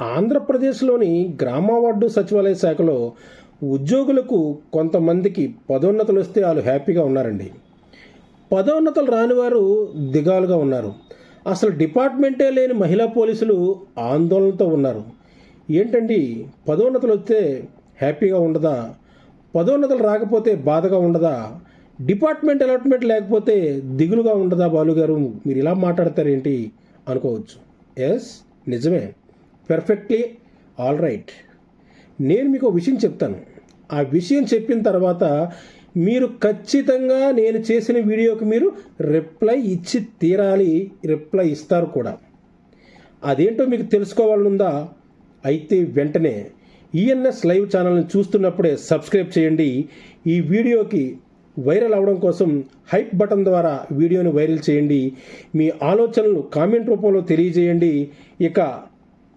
ఆంధ్రప్రదేశ్లోని గ్రామ వార్డు సచివాలయ శాఖలో ఉద్యోగులకు కొంతమందికి పదోన్నతులు వస్తే వాళ్ళు హ్యాపీగా ఉన్నారండి. పదోన్నతులు రాని వారు దిగాలుగా ఉన్నారు. అసలు డిపార్ట్మెంటే లేని మహిళా పోలీసులు ఆందోళనతో ఉన్నారు. ఏంటండి? పదోన్నతులు వస్తే హ్యాపీగా ఉండదా? పదోన్నతులు రాకపోతే బాధగా ఉండదా? డిపార్ట్మెంట్ అలాట్మెంట్ లేకపోతే దిగులుగా ఉండదా బాలుగారు? మీరు ఇలా మాట్లాడతారేంటి? అనుకోవచ్చు. ఎస్? నిజమే. పెర్ఫెక్ట్లీ ఆల్ రైట్ నేను మీకు విషయం చెప్తాను. ఆ విషయం చెప్పిన తర్వాత మీరు ఖచ్చితంగా నేను చేసిన వీడియోకి మీరు రిప్లై ఇచ్చి తీరాలి. రిప్లై ఇస్తారు కూడా. అదేంటో మీకు తెలుసుకోవాలనుందా? అయితే వెంటనే ఈఎన్ఎస్ లైవ్ ఛానల్ని చూస్తున్నప్పుడే సబ్స్క్రైబ్ చేయండి. ఈ వీడియోకి వైరల్ అవడం కోసం హైప్ బటన్ ద్వారా వీడియోని వైరల్ చేయండి. మీ ఆలోచనలు కామెంట్ రూపంలో తెలియజేయండి. ఇక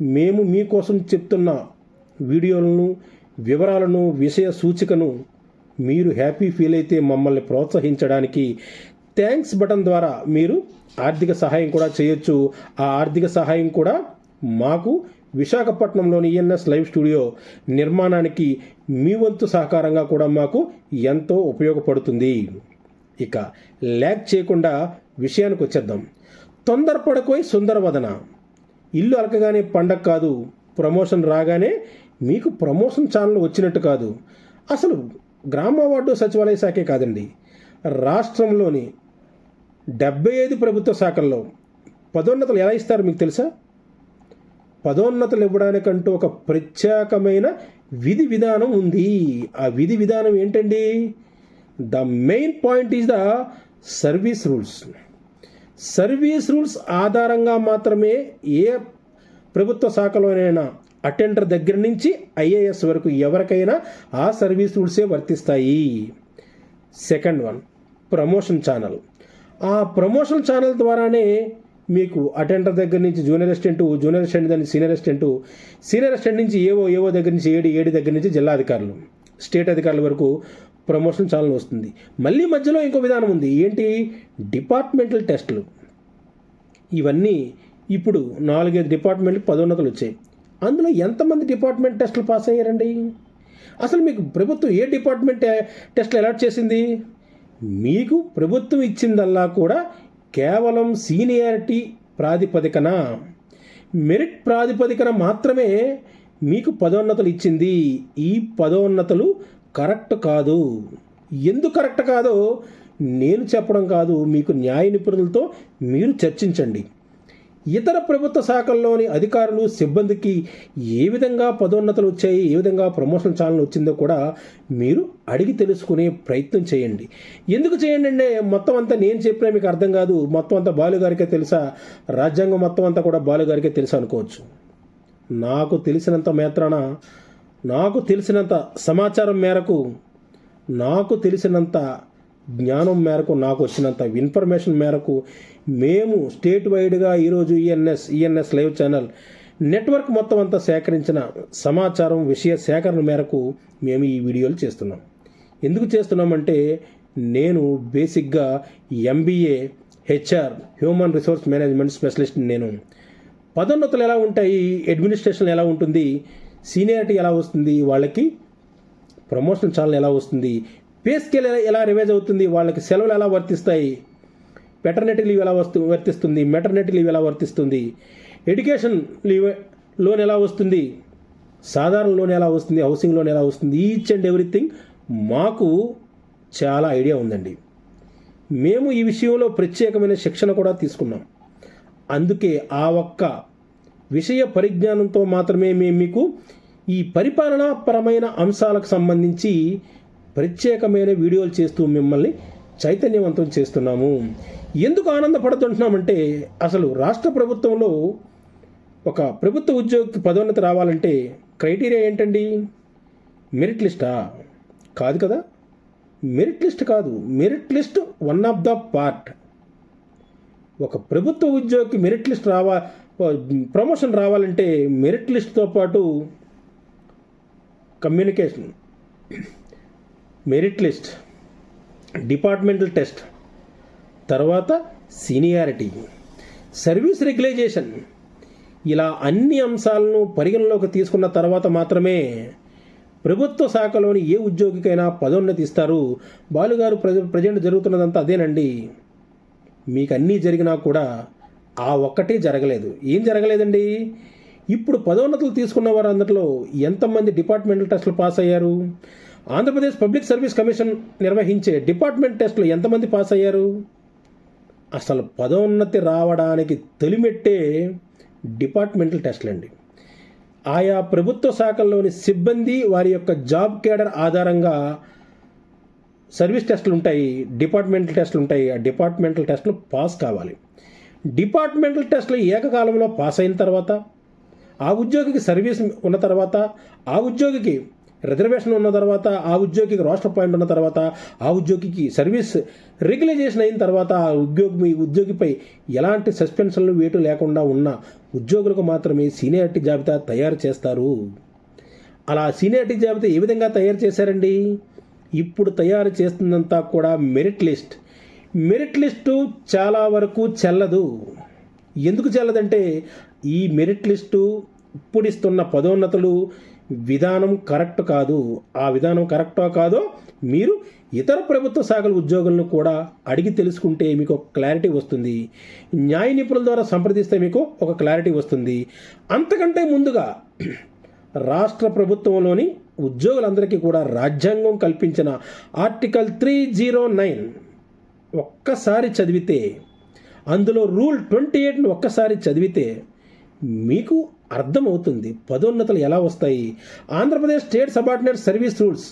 మేము మీకోసం చెప్తున్న వీడియోలను వివరాలను విషయ సూచికను మీరు హ్యాపీ ఫీల్ అయితే మమ్మల్ని ప్రోత్సహించడానికి థ్యాంక్స్ బటన్ ద్వారా మీరు ఆర్థిక సహాయం కూడా చేయొచ్చు. ఆ ఆర్థిక సహాయం కూడా మాకు విశాఖపట్నంలోని ఈఎన్ఎస్ లైవ్ స్టూడియో నిర్మాణానికి మీ వంతు సహకారంగా కూడా మాకు ఎంతో ఉపయోగపడుతుంది. ఇక ల్యాక్ చేయకుండా విషయానికి వచ్చేద్దాం. తొందరపడకోయి సుందరవదన. ఇల్లు అలకగానే పండగ కాదు ప్రమోషన్ రాగానే మీకు ప్రమోషన్ ఛానల్ వచ్చినట్టు కాదు. అసలు గ్రామ వార్డు సచివాలయ శాఖే కాదండి. రాష్ట్రంలోని డెబ్బై ఐదు ప్రభుత్వ శాఖల్లో పదోన్నతలు ఎలా ఇస్తారు మీకు తెలుసా? పదోన్నతలు ఇవ్వడానికంటూ ఒక ప్రత్యేకమైన విధి విధానం ఉంది. ఆ విధి విధానం ఏంటండి? The main point is the service rules service rules ఆధారంగా మాత్రమే ఏ ప్రభుత్వ శాఖలోనైనా అటెండర్ దగ్గర నుంచి ఐఏఎస్ వరకు ఎవరికైనా ఆ సర్వీస్ రూల్సే వర్తిస్తాయి. Second one promotion channel. ఆ ప్రమోషన్ ఛానల్ ద్వారానే మీకు అటెండర్ దగ్గర నుంచి జూనియర్ అసిస్టెంట్ జూనియర్ అసిస్టెంట్ దగ్గర సీనియర్ అసిస్టెంట్ సీనియర్ అసిస్టెంట్ నుంచి ఏవో ఏవో దగ్గర నుంచి ఏడి ఏడి దగ్గర నుంచి జిల్లా అధికారులు స్టేట్ అధికారుల వరకు ప్రమోషన్ ఛానల్ వస్తుంది. మళ్ళీ మధ్యలో ఇంకో విధానం ఉంది. ఏంటి? డిపార్ట్మెంటల్ టెస్టులు. ఇవన్నీ ఇప్పుడు నాలుగైదు డిపార్ట్మెంట్కి పదోన్నతులు వచ్చాయి. అందులో ఎంతమంది డిపార్ట్మెంట్ టెస్టులు పాస్ అయ్యారండి? అసలు మీకు ప్రభుత్వం ఏ డిపార్ట్మెంట్ టెస్టులు అలాట్ చేసింది? మీకు ప్రభుత్వం ఇచ్చిందల్లా కూడా కేవలం సీనియారిటీ ప్రాతిపదికన. మెరిట్ ప్రాతిపదికన మాత్రమే మీకు పదోన్నతులు ఇచ్చింది. ఈ పదోన్నతులు కరెక్ట్ కాదు. ఎందుకు కరెక్ట్ కాదో నేను చెప్పడం కాదు. మీకు న్యాయ నిపుణులతో మీరు చర్చించండి. ఇతర ప్రభుత్వ శాఖల్లోని అధికారులు సిబ్బందికి ఏ విధంగా పదోన్నతులు వచ్చాయి ఏ విధంగా ప్రమోషన్ ఛానల్ వచ్చిందో కూడా మీరు అడిగి తెలుసుకునే ప్రయత్నం చేయండి. ఎందుకు చేయండి అంటే మొత్తం అంతా నేను చెప్పినా మీకు అర్థం కాదు. మొత్తం అంతా బాలుగారికే తెలుసా? రాజ్యాంగం మొత్తం అంతా కూడా బాలుగారికే తెలుసా అనుకోవచ్చు. నాకు తెలిసినంత మాత్రాన నాకు తెలిసినంత సమాచారం మేరకు నాకు తెలిసినంత జ్ఞానం మేరకు నాకు వచ్చినంత ఇన్ఫర్మేషన్ మేరకు మేము స్టేట్ వైడ్గా ఈరోజు ENS ENS live channel network మొత్తం అంతా సేకరించిన సమాచారం విషయ సేకరణ మేరకు మేము ఈ వీడియోలు చేస్తున్నాం. ఎందుకు చేస్తున్నామంటే నేను బేసిక్గా MBA HR human resource management specialist నేను. పదోన్నతులు ఎలా ఉంటాయి అడ్మినిస్ట్రేషన్ ఎలా ఉంటుంది సీనియారిటీ ఎలా వస్తుంది వాళ్ళకి ప్రమోషన్ ఛానల్ ఎలా వస్తుంది పే స్కేల్ ఎలా ఎలా రివైజ్ అవుతుంది వాళ్ళకి సెలవులు ఎలా వర్తిస్తాయి పెటర్నిటీ లీవ్ ఎలా వస్తు వర్తిస్తుంది మెటర్నిటీ లీవ్ ఎలా వర్తిస్తుంది ఎడ్యుకేషన్ లీవ్ లోన్ ఎలా వస్తుంది సాధారణ లోన్ ఎలా వస్తుంది హౌసింగ్ లోన్ ఎలా వస్తుంది ఈచ్ అండ్ ఎవ్రీథింగ్ మాకు చాలా ఐడియా ఉందండి. మేము ఈ విషయంలో ప్రత్యేకమైన శిక్షణ కూడా తీసుకున్నాం. అందుకే ఆ ఒక్క విషయ పరిజ్ఞానంతో మాత్రమే మేము మీకు ఈ పరిపాలనాపరమైన అంశాలకు సంబంధించి ప్రత్యేకమైన వీడియోలు చేస్తూ మిమ్మల్ని చైతన్యవంతం చేస్తున్నాము. ఎందుకు ఆనందపడుతుంటున్నామంటే అసలు రాష్ట్ర ప్రభుత్వంలో ఒక ప్రభుత్వ ఉద్యోగికి పదోన్నతి రావాలంటే క్రైటీరియా ఏంటండి? మెరిట్ లిస్టా? కాదు కదా? మెరిట్ లిస్ట్ కాదు. Merit list one of the part. ఒక ప్రభుత్వ ఉద్యోగికి మెరిట్ లిస్ట్ రావా ప్రమోషన్ రావాలంటే మెరిట్ లిస్ట్తో పాటు communication merit list departmental test తర్వాత సీనియారిటీ సర్వీస్ రెగ్యులైజేషన్ ఇలా అన్ని అంశాలను పరిగణలోకి తీసుకున్న తర్వాత మాత్రమే ప్రభుత్వ శాఖలోని ఏ ఉద్యోగికైనా పదోన్నతి ఇస్తారు. బాలుగారు ప్రజ ప్రజెంట్ జరుగుతున్నదంతా అదేనండి. మీకు అన్నీ జరిగినా కూడా ఆ ఒక్కటే జరగలేదు. ఏం జరగలేదండి? ఇప్పుడు పదోన్నతులు తీసుకున్న వారందరిలో ఎంతమంది డిపార్ట్మెంటల్ టెస్టులు పాస్ అయ్యారు? ఆంధ్రప్రదేశ్ పబ్లిక్ సర్వీస్ కమిషన్ నిర్వహించే డిపార్ట్మెంట్ టెస్టులు ఎంతమంది పాస్ అయ్యారు? అసలు పదోన్నతి రావడానికి తొలిమెట్టే డిపార్ట్మెంటల్ టెస్టులు అండి ఆయా ప్రభుత్వ శాఖల్లోని సిబ్బంది వారి యొక్క జాబ్ కేడర్ ఆధారంగా సర్వీస్ టెస్టులు ఉంటాయి డిపార్ట్మెంటల్ టెస్టులు ఉంటాయి. ఆ డిపార్ట్మెంటల్ టెస్టులు పాస్ కావాలి. డిపార్ట్మెంటల్ టెస్టులు ఏకకాలంలో పాస్ అయిన తర్వాత ఆ ఉద్యోగికి సర్వీస్ ఉన్న తర్వాత ఆ ఉద్యోగికి రిజర్వేషన్ ఉన్న తర్వాత ఆ ఉద్యోగికి రాష్ట్ర పాయింట్ ఉన్న తర్వాత ఆ ఉద్యోగికి సర్వీస్ రెగ్యులైజేషన్ అయిన తర్వాత ఆ ఉద్యోగి మీ ఉద్యోగిపై ఎలాంటి సస్పెన్షన్లు వేటు లేకుండా ఉన్న ఉద్యోగులకు మాత్రమే సీనియారిటీ జాబితా తయారు చేస్తారు. అలా సీనియారిటీ జాబితా ఏ విధంగా తయారు చేశారండి? ఇప్పుడు తయారు చేస్తుందంతా కూడా మెరిట్ లిస్ట్ మెరిట్ లిస్టు చాలా వరకు చెల్లదు. ఎందుకు చెల్లదంటే ఈ మెరిట్ లిస్టు ఇప్పుడిస్తున్న పదోన్నతులు విధానం కరెక్ట్ కాదు. ఆ విధానం కరెక్టో కాదో మీరు ఇతర ప్రభుత్వ శాఖల ఉద్యోగులను కూడా అడిగి తెలుసుకుంటే మీకు ఒక క్లారిటీ వస్తుంది. న్యాయ నిపుణుల ద్వారా సంప్రదిస్తే మీకు ఒక క్లారిటీ వస్తుంది. అంతకంటే ముందుగా రాష్ట్ర ప్రభుత్వంలోని ఉద్యోగులందరికీ కూడా రాజ్యాంగం కల్పించిన ఆర్టికల్ త్రీ జీరో నైన్ ఒక్కసారి చదివితే అందులో రూల్ ట్వంటీ ఎయిట్ని ఒక్కసారి చదివితే మీకు అర్థమవుతుంది. పదోన్నతులు ఎలా వస్తాయి? Andhra Pradesh state subordinate service rules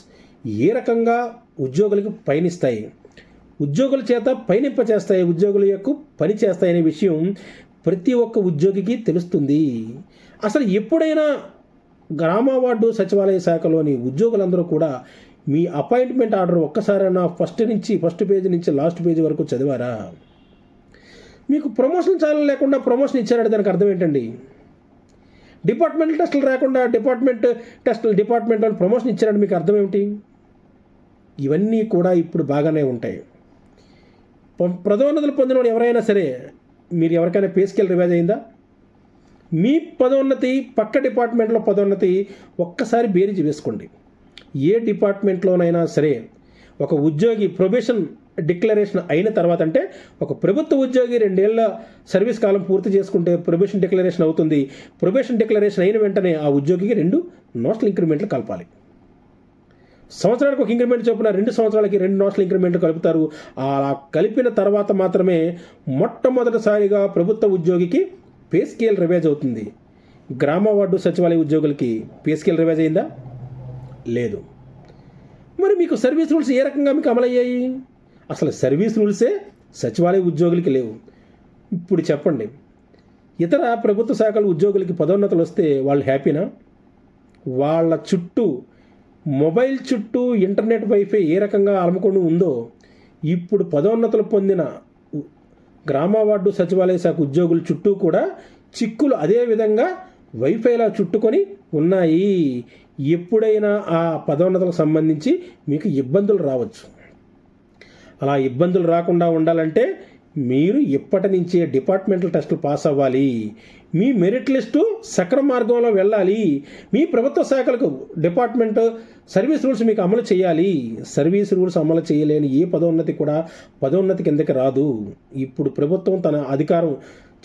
ఏ రకంగా ఉద్యోగులకు పయనిస్తాయి? ఉద్యోగుల చేత పయనింపచేస్తాయి ఉద్యోగుల యొక్క పని చేస్తాయనే విషయం ప్రతి ఒక్క ఉద్యోగికి తెలుస్తుంది. అసలు ఎప్పుడైనా గ్రామ వార్డు సచివాలయ శాఖలోని ఉద్యోగులందరూ కూడా మీ అపాయింట్మెంట్ ఆర్డర్ ఒక్కసారైనా ఫస్ట్ నుంచి ఫస్ట్ పేజీ నుంచి లాస్ట్ పేజీ వరకు చదివారా? మీకు ప్రమోషన్ చాలా లేకుండా ప్రమోషన్ ఇచ్చారంటే దానికి అర్థం ఏంటండి? డిపార్ట్మెంటల్ టెస్టులు రాకుండా డిపార్ట్మెంట్ టెస్టులు డిపార్ట్మెంట్ వాళ్ళు ప్రమోషన్ ఇచ్చారంటే మీకు అర్థం ఏమిటి ఇవన్నీ కూడా ఇప్పుడు బాగానే ఉంటాయి. పదోన్నతులు పొందిన ఎవరైనా సరే మీరు ఎవరికైనా పే స్కేల్ రివైజ్ అయిందా? మీ పదోన్నతి పక్క డిపార్ట్మెంట్లో పదోన్నతి ఒక్కసారి బేరీజ్ వేసుకోండి. ఏ డిపార్ట్మెంట్లోనైనా సరే ఒక ఉద్యోగి ప్రొబేషన్ డిక్లరేషన్ అయిన తర్వాత అంటే ఒక ప్రభుత్వ ఉద్యోగి రెండేళ్ళ సర్వీస్ కాలం పూర్తి చేసుకుంటే ప్రొబేషన్ డిక్లరేషన్ అవుతుంది. ప్రొబేషన్ డిక్లరేషన్ అయిన వెంటనే ఆ ఉద్యోగికి రెండు నోషనల్ ఇంక్రిమెంట్లు కలపాలి. సంవత్సరానికి ఒక ఇంక్రిమెంట్ చొప్పున రెండు సంవత్సరాలకి రెండు నోషనల్ ఇంక్రిమెంట్లు కలుపుతారు. అలా కలిపిన తర్వాత మాత్రమే మొట్టమొదటిసారిగా ప్రభుత్వ ఉద్యోగికి పే స్కేల్ రివైజ్ అవుతుంది. గ్రామ వార్డు సచివాలయ ఉద్యోగులకి పే స్కేల్ రివైజ్ అయిందా? లేదు. మరి మీకు సర్వీస్ రూల్స్ ఏ రకంగా మీకు అమలయ్యాయి? అసలు సర్వీస్ రూల్సే సచివాలయ ఉద్యోగులకి లేవు. ఇప్పుడు చెప్పండి ఇతర ప్రభుత్వ శాఖల ఉద్యోగులకి పదోన్నతులు వస్తే వాళ్ళు హ్యాపీనా? వాళ్ళ చుట్టూ మొబైల్ చుట్టూ ఇంటర్నెట్ వైఫై ఏ రకంగా అలముకొని ఉందో ఇప్పుడు పదోన్నతులు పొందిన గ్రామవార్డు గ్రామ వార్డు సచివాలయ శాఖ ఉద్యోగుల చుట్టూ కూడా చిక్కులు అదే విధంగా వైఫైలా చుట్టుకొని ఉన్నాయి. ఎప్పుడైనా ఆ పదోన్నతులకు సంబంధించి మీకు ఇబ్బందులు రావచ్చు. అలా ఇబ్బందులు రాకుండా ఉండాలంటే మీరు ఇప్పటి నుంచే డిపార్ట్మెంటల్ టెస్టులు పాస్ అవ్వాలి. మీ మెరిట్ లిస్టు సక్రమ మార్గంలో వెళ్ళాలి. మీ ప్రభుత్వ శాఖలకు డిపార్ట్మెంట్ సర్వీస్ రూల్స్ మీకు అమలు చేయాలి. సర్వీస్ రూల్స్ అమలు చేయలేని ఏ పదోన్నతి కూడా పదోన్నతి కిందకి రాదు. ఇప్పుడు ప్రభుత్వం తన అధికారం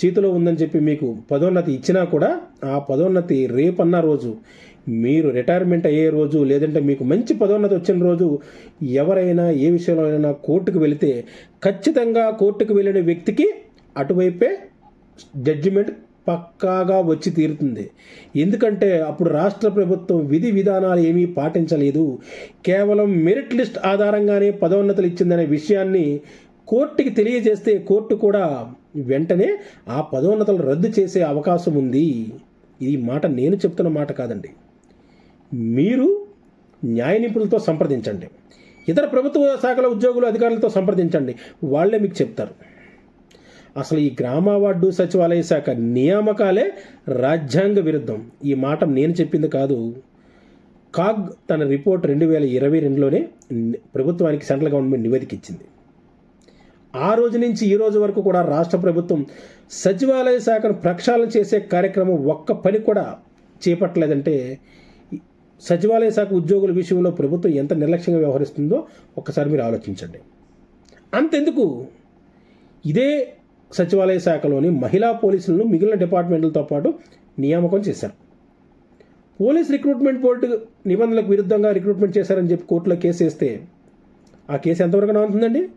చేతిలో ఉందని చెప్పి మీకు పదోన్నతి ఇచ్చినా కూడా ఆ పదోన్నతి రేపన్న రోజు మీరు రిటైర్మెంట్ అయ్యే రోజు లేదంటే మీకు మంచి పదోన్నతి వచ్చిన రోజు ఎవరైనా ఏ విషయంలోనైనా కోర్టుకు వెళితే ఖచ్చితంగా కోర్టుకు వెళ్ళిన వ్యక్తికి అటువైపే జడ్జిమెంట్ పక్కాగా వచ్చి తీరుతుంది. ఎందుకంటే అప్పుడు రాష్ట్ర ప్రభుత్వం విధి విధానాలు ఏమీ పాటించలేదు. కేవలం మెరిట్ లిస్ట్ ఆధారంగానే పదోన్నతులు ఇచ్చిందనే విషయాన్ని కోర్టుకి తెలియజేస్తే కోర్టు కూడా వెంటనే ఆ పదోన్నతులు రద్దు చేసే అవకాశం ఉంది. ఈ మాట నేను చెప్తున్న మాట కాదండి. మీరు న్యాయ నిపుణులతో సంప్రదించండి. ఇతర ప్రభుత్వ శాఖల ఉద్యోగులు అధికారులతో సంప్రదించండి. వాళ్ళే మీకు చెప్తారు. అసలు ఈ గ్రామ వార్డు సచివాలయ శాఖ నియామకాలే రాజ్యాంగ విరుద్ధం. ఈ మాట నేను చెప్పింది కాదు. కాగ్ తన రిపోర్ట్ రెండు వేల ఇరవై రెండులోనే ప్రభుత్వానికి సెంట్రల్ గవర్నమెంట్ నివేదిక ఇచ్చింది ఆ రోజు నుంచి ఈ రోజు వరకు కూడా రాష్ట్ర ప్రభుత్వం సచివాలయ శాఖను ప్రక్షాళన చేసే కార్యక్రమం ఒక్క పని కూడా చేపట్టలేదంటే సచివాలయ శాఖ ఉద్యోగుల విషయంలో ప్రభుత్వం ఎంత నిర్లక్ష్యంగా వ్యవహరిస్తుందో ఒక్కసారి మీరు ఆలోచించండి. అంతెందుకు? ఇదే సచివాలయ శాఖలోని మహిళా పోలీసులను మిగిలిన డిపార్ట్మెంట్లతో పాటు నియామకం చేశారు. పోలీస్ రిక్రూట్మెంట్ బోర్డు నిబంధనలకు విరుద్ధంగా రిక్రూట్మెంట్ చేశారని చెప్పి కోర్టులో కేసు వేస్తే ఆ కేసు ఎంతవరకు నానుతుందండి?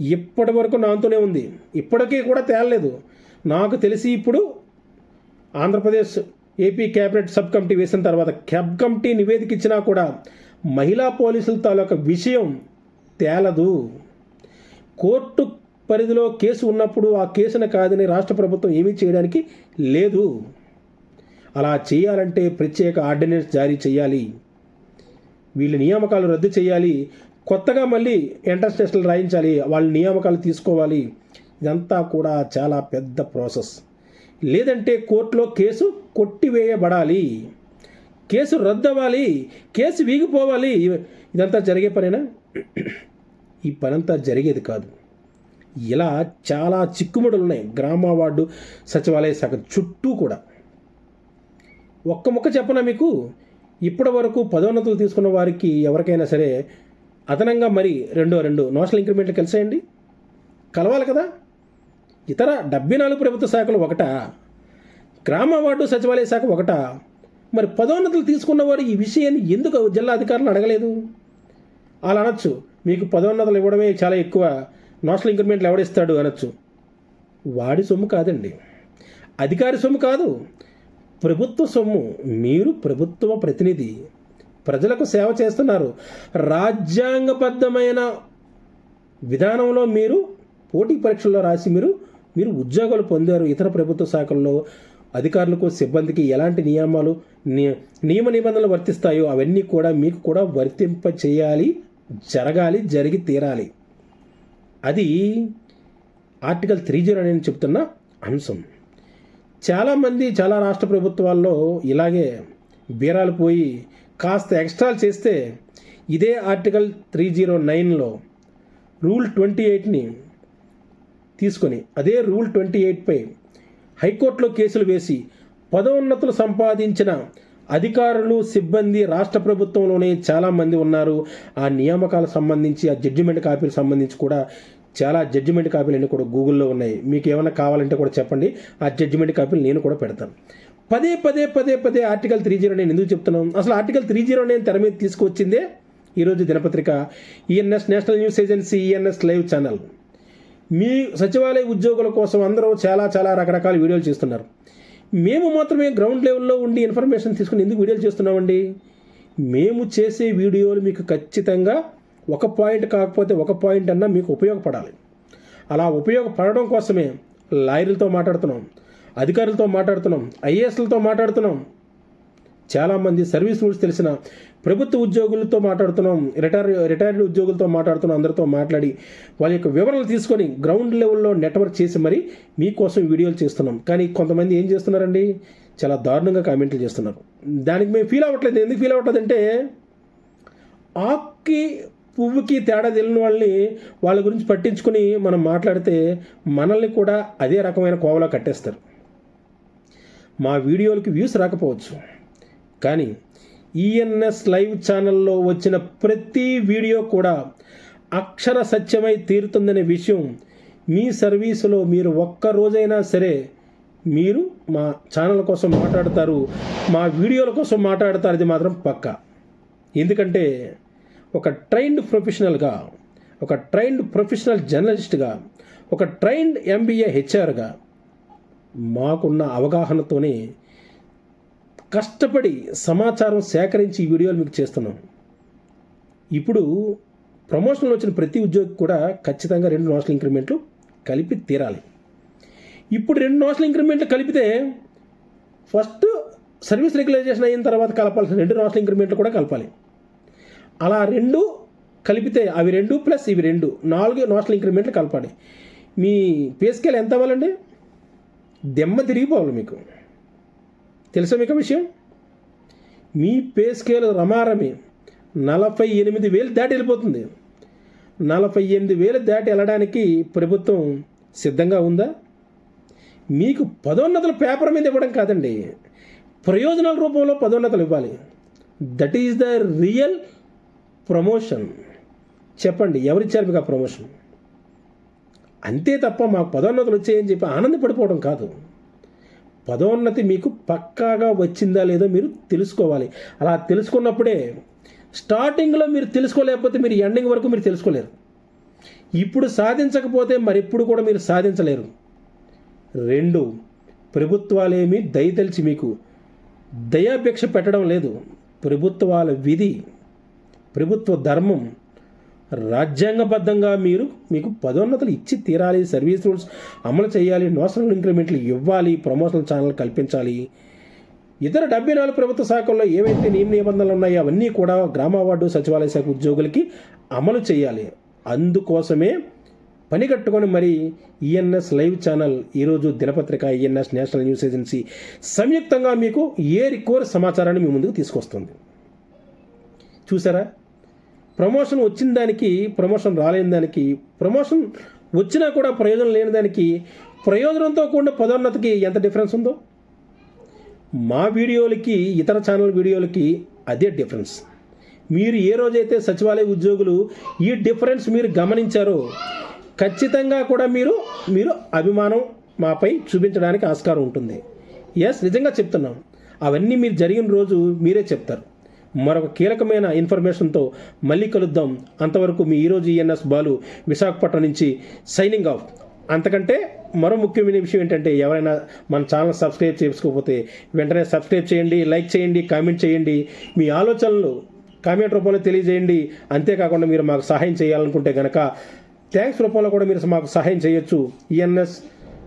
ఇప్పటి వరకు నాంతూనే ఉంది. ఇప్పటికీ కూడా తేలలేదు. నాకు తెలిసి ఇప్పుడు Andhra Pradesh AP cabinet sub committee వేసిన తర్వాత క్యాబ్ కమిటీ నివేదిక ఇచ్చినా కూడా మహిళా పోలీసుల తాలూకా విషయం తేలదు. కోర్టు పరిధిలో కేసు ఉన్నప్పుడు ఆ కేసును కాదని రాష్ట్ర ప్రభుత్వం ఏమీ చేయడానికి లేదు. అలా చేయాలంటే ప్రత్యేక ఆర్డినెన్స్ జారీ చేయాలి. వీళ్ళ నియామకాలు రద్దు చేయాలి. కొత్తగా మళ్ళీ ఎంట్రన్స్ టెస్టులు రాయించాలి. వాళ్ళ నియామకాలు తీసుకోవాలి. ఇదంతా కూడా చాలా పెద్ద ప్రాసెస్. లేదంటే కోర్టులో కేసు కొట్టివేయబడాలి. కేసు రద్దవ్వాలి. కేసు వీగిపోవాలి. ఇదంతా జరిగే పనేనా? ఈ పనంతా జరిగేది కాదు. ఇలా చాలా చిక్కుముడులు ఉన్నాయి గ్రామ వార్డు సచివాలయ శాఖ చుట్టూ కూడా. ఒక్క ముక్క చెప్పనా మీకు? ఇప్పటి వరకు పదోన్నతులు తీసుకున్న వారికి ఎవరికైనా సరే అదనంగా మరి రెండో రెండు నోషనల్ ఇంక్రిమెంట్లు కలిసేయండి. కలవాలి కదా? ఇతర డెబ్బై నాలుగు ప్రభుత్వ శాఖలు ఒకటా గ్రామ వార్డు సచివాలయ శాఖ ఒకట. మరి పదోన్నతులు తీసుకున్నవారు ఈ విషయాన్ని ఎందుకు జిల్లా అధికారులు అడగలేదు? అలా అనొచ్చు. మీకు పదోన్నతులు ఇవ్వడమే చాలా ఎక్కువ. నోషనల్ ఇంక్రిమెంట్లు ఎవడిస్తాడు అనొచ్చు. వాడి సొమ్ము కాదండి. అధికారి సొమ్ము కాదు. ప్రభుత్వ సొమ్ము. మీరు ప్రభుత్వ ప్రతినిధి. ప్రజలకు సేవ చేస్తున్నారు. రాజ్యాంగబద్ధమైన విధానంలో మీరు పోటీ పరీక్షల్లో రాసి మీరు మీరు ఉద్యోగాలు పొందారు ఇతర ప్రభుత్వ శాఖల్లో అధికారులకు సిబ్బందికి ఎలాంటి నియమాలు నియమ నిబంధనలు వర్తిస్తాయో అవన్నీ కూడా మీకు కూడా వర్తింప చేయాలి జరగాలి జరిగి తీరాలి. అది ఆర్టికల్ త్రీ జీరో నేను చెప్తున్న అంశం. చాలామంది చాలా రాష్ట్ర ప్రభుత్వాల్లో ఇలాగే బీరాలు పోయి కాస్త ఎక్స్ట్రాలు చేస్తే ఇదే ఆర్టికల్ త్రీ జీరో నైన్లో రూల్ ట్వంటీ ఎయిట్ని తీసుకొని అదే రూల్ ట్వంటీ ఎయిట్పై హైకోర్టులో కేసులు వేసి పదోన్నతులు సంపాదించిన అధికారులు సిబ్బంది రాష్ట్ర ప్రభుత్వంలోనే చాలామంది ఉన్నారు. ఆ నియామకాలకు సంబంధించి ఆ జడ్జిమెంట్ కాపీలకు సంబంధించి కూడా చాలా జడ్జిమెంట్ కాపీలు అన్నీ కూడా గూగుల్లో ఉన్నాయి. మీకు ఏమైనా కావాలంటే కూడా చెప్పండి. ఆ జడ్జిమెంట్ కాపీలు నేను కూడా పెడతాను. పదే పదే పదే పదే ఆర్టికల్ త్రీ జీరో నేను ఎందుకు చెప్తున్నాను? అసలు ఆర్టికల్ త్రీ జీరో నేను తెర మీద తీసుకొచ్చిందే ఈరోజు దినపత్రిక ENS national news agency ENS live channel మీ సచివాలయ ఉద్యోగుల కోసం అందరూ చాలా చాలా రకరకాల వీడియోలు చేస్తున్నారు. మేము మాత్రమే గ్రౌండ్ లెవెల్లో ఉండి ఇన్ఫర్మేషన్ తీసుకుని ఎందుకు వీడియోలు చేస్తున్నామండి? మేము చేసే వీడియోలు మీకు ఖచ్చితంగా ఒక పాయింట్ కాకపోతే ఒక పాయింట్ అన్నా మీకు ఉపయోగపడాలి. అలా ఉపయోగపడడం కోసమే లాయర్లతో మాట్లాడుతున్నాం అధికారులతో మాట్లాడుతున్నాం ఐఏఎస్లతో మాట్లాడుతున్నాం చాలామంది సర్వీస్ రూల్స్ తెలిసిన ప్రభుత్వ ఉద్యోగులతో మాట్లాడుతున్నాం రిటైర్ రిటైర్డ్ ఉద్యోగులతో మాట్లాడుతున్నాం అందరితో మాట్లాడి వాళ్ళ యొక్క వివరాలు తీసుకొని గ్రౌండ్ లెవెల్లో నెట్వర్క్ చేసి మరి మీకోసం వీడియోలు చేస్తున్నాం. కానీ కొంతమంది ఏం చేస్తున్నారండి? చాలా దారుణంగా కామెంట్లు చేస్తున్నారు. దానికి మేము ఫీల్ అవ్వట్లేదు. ఎందుకు ఫీల్ అవ్వట్లేదు అంటే పువ్వుకి తేడా తెలియని వాళ్ళని వాళ్ళ గురించి పట్టించుకొని మనం మాట్లాడితే మనల్ని కూడా అదే రకమైన కోవలో కట్టేస్తారు. మా వీడియోలకి వ్యూస్ రాకపోవచ్చు. కానీ ఈఎన్ఎస్ లైవ్ ఛానల్లో వచ్చిన ప్రతి వీడియో కూడా అక్షర సత్యమై తీరుతుందనే విషయం మీ సర్వీసులో మీరు ఒక్క రోజైనా సరే మీరు మా ఛానల్ కోసం మాట్లాడతారు మా వీడియోల కోసం మాట్లాడతారు అది మాత్రం పక్కా. ఎందుకంటే ఒక ట్రైన్డ్ ప్రొఫెషనల్గా ఒక ట్రైన్డ్ ప్రొఫెషనల్ జర్నలిస్ట్గా ఒక ట్రైన్డ్ ఎంబీఏ హెచ్ఆర్గా మాకున్న అవగాహనతోనే కష్టపడి సమాచారం సేకరించి ఈ వీడియోలు మీకు చేస్తున్నాం. ఇప్పుడు ప్రమోషన్లో వచ్చిన ప్రతి ఉద్యోగి కూడా ఖచ్చితంగా రెండు నోషనల్ ఇంక్రిమెంట్లు కలిపి తీరాలి. ఇప్పుడు రెండు నోషనల్ ఇంక్రిమెంట్లు కలిపితే ఫస్ట్ సర్వీస్ రెగ్యులైజేషన్ అయిన తర్వాత కలపాల్సిన రెండు నోషనల్ ఇంక్రిమెంట్లు కూడా కలపాలి. అలా రెండు కలిపితే అవి రెండు ప్లస్ ఇవి రెండు నాలుగు నోషనల్ ఇంక్రిమెంట్లు కలపాలి. మీ పే స్కేల్ ఎంత అవ్వాలండి? దెమ్మ తిరిగిపోవాలి మీకు. తెలుసా మీకు విషయం? మీ పే స్కేల్ రమారమి నలభై ఎనిమిది వేలు దాటి వెళ్ళిపోతుంది. నలభై ఎనిమిది వేలు దాటి వెళ్ళడానికి ప్రభుత్వం సిద్ధంగా ఉందా? మీకు పదోన్నతులు పేపర్ మీద ఇవ్వడం కాదండి. ప్రయోజనాల రూపంలో పదోన్నతులు ఇవ్వాలి. That is the real promotion చెప్పండి ఎవరిచ్చారు మీకు ఆ ప్రమోషన్ అంతే తప్ప మాకు పదోన్నతులు వచ్చాయని చెప్పి ఆనందపడిపోవడం కాదు. పదోన్నతి మీకు పక్కాగా వచ్చిందా లేదో మీరు తెలుసుకోవాలి. అలా తెలుసుకున్నప్పుడే స్టార్టింగ్లో మీరు తెలుసుకోలేకపోతే మీరు ఎండింగ్ వరకు మీరు తెలుసుకోలేరు. ఇప్పుడు సాధించకపోతే మరి ఇప్పుడు కూడా మీరు సాధించలేరు. రెండు ప్రభుత్వాలేమి దయతలిచి మీకు దయాపేక్ష పెట్టడం లేదు. ప్రభుత్వాల విధి ప్రభుత్వ ధర్మం రాజ్యాంగబద్ధంగా మీరు మీకు పదోన్నతులు ఇచ్చి తీరాలి సర్వీస్ రూల్స్ అమలు చేయాలి నోషనల్ ఇంక్రిమెంట్లు ఇవ్వాలి ప్రమోషనల్ ఛానల్ కల్పించాలి. ఇతర డెబ్బై నాలుగు ప్రభుత్వ శాఖల్లో ఏవైతే నియమ నిబంధనలు ఉన్నాయో అవన్నీ కూడా గ్రామ వార్డు సచివాలయ శాఖ ఉద్యోగులకి అమలు చేయాలి. అందుకోసమే పని కట్టుకొని మరి ఈఎన్ఎస్ లైవ్ ఛానల్ ఈరోజు దినపత్రిక ఈఎన్ఎస్ నేషనల్ న్యూస్ ఏజెన్సీ సంయుక్తంగా మీకు ఏరి కోరి సమాచారాన్ని మీ ముందుకు తీసుకొస్తుంది? చూసారా? ప్రమోషన్ వచ్చిన దానికి ప్రమోషన్ రాలేని దానికి ప్రమోషన్ వచ్చినా కూడా ప్రయోజనం లేని దానికి ప్రయోజనంతో కూడిన పదోన్నతికి ఎంత డిఫరెన్స్ ఉందో? మా వీడియోలకి ఇతర ఛానల్ వీడియోలకి అదే డిఫరెన్స్. మీరు ఏ రోజైతే సచివాలయ ఉద్యోగులు ఈ డిఫరెన్స్ మీరు గమనించారో ఖచ్చితంగా కూడా మీరు మీరు అభిమానం మాపై చూపించడానికి ఆస్కారం ఉంటుంది. ఎస్ నిజంగా చెప్తున్నాం. అవన్నీ మీరు జరిగిన రోజు మీరే చెప్తారు. మరొక కీలకమైన ఇన్ఫర్మేషన్తో మళ్ళీ కలుద్దాం. అంతవరకు మీ ఈరోజు ఈఎన్ఎస్ బాలు విశాఖపట్నం నుంచి సైనింగ్ ఆఫ్. అంతకంటే మరో ముఖ్యమైన విషయం ఏంటంటే ఎవరైనా మన ఛానల్ సబ్స్క్రైబ్ చేసుకోకపోతే వెంటనే సబ్స్క్రైబ్ చేయండి లైక్ చేయండి కామెంట్ చేయండి. మీ ఆలోచనలు కామెంట్ రూపంలో తెలియజేయండి. అంతేకాకుండా మీరు మాకు సహాయం చేయాలనుకుంటే కనుక థ్యాంక్స్ రూపంలో కూడా మీరు మాకు సహాయం చేయొచ్చు. ఈఎన్ఎస్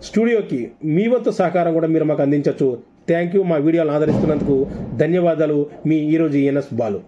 స్టూడియోకి మీ వంతు సహకారం కూడా మీరు మాకు అందించవచ్చు థ్యాంక్ యూ మా వీడియోలను ఆదరిస్తున్నందుకు ధన్యవాదాలు. మీ ఈరోజు ఈఎన్ఎస్ బాలు.